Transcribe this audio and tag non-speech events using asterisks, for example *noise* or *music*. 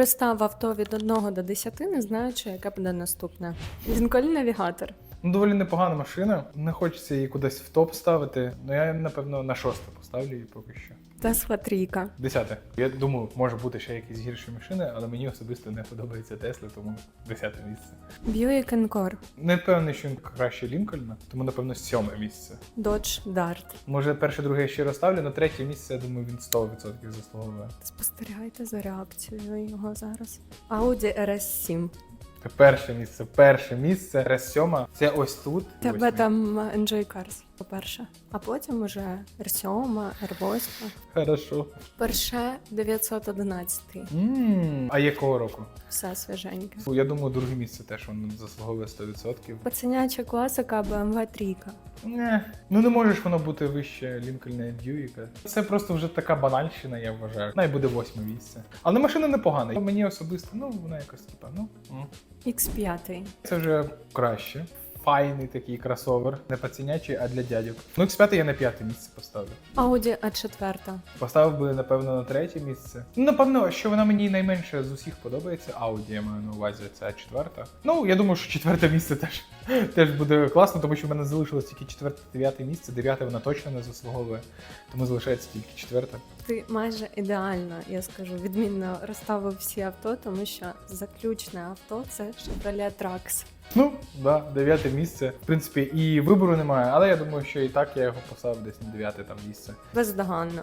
Розстав авто від 1 до 10, не знаючи, яке буде наступне. Лінкольн навігатор. Ну, доволі непогана машина. Не хочеться її кудись в топ ставити. Ну я напевно на шосте поставлю її поки що. Тесла трійка. Десяте. Я думаю, може бути ще якісь гірші машини, але мені особисто не подобається Тесла, тому десяте місце. Buick Encore. Не впевнений, що він краще Лінкольна, тому напевно сьоме місце. Dodge Dart. Може, перше, друге я ще розставлю, на третє місце, я думаю, він 100% заслуговує. Спостерігайте за реакцією його зараз. Audi RS7. Це перше місце, перше місце. RS7, це ось тут. Тебе ось там Enjoy Cars, по-перше. А потім уже Р7, Р8. Хорошо. Перше 911. Ммм, А якого року? Все свіженьке. Я думаю, друге місце теж воно заслуговує 100%. Пацаняча класика BMW трійка. Не. Ну не можеш воно бути вище Лінкольна і Це просто вже така банальщина, я вважаю. Най буде восьме місце. Але машина непогана. Мені особисто, ну вона якось типа, ну. м. X5. Це вже краще. Файний такий кросовер. Не пацанячий, а для дядьок. Ну, X5 я на п'яте місце поставлю. Audi A4. Поставив би, напевно, на третє місце. Ну, напевно, що вона мені найменше з усіх подобається. Audi, я маю на увазі, це четверта. Ну, я думаю, що четверте місце теж, *laughs* теж буде класно, тому що в мене залишилось тільки четверте, дев'яте місце. Дев'яте вона точно не заслуговує, тому залишається тільки четверте. Ти майже ідеально, я скажу, відмінно розставив всі авто, тому що заключне авто це Chevrolet Trax. Ну, да, дев'яте місце. В принципі, і вибору немає, але я думаю, що і так я його поставив десь на дев'яте там місце. Бездоганно.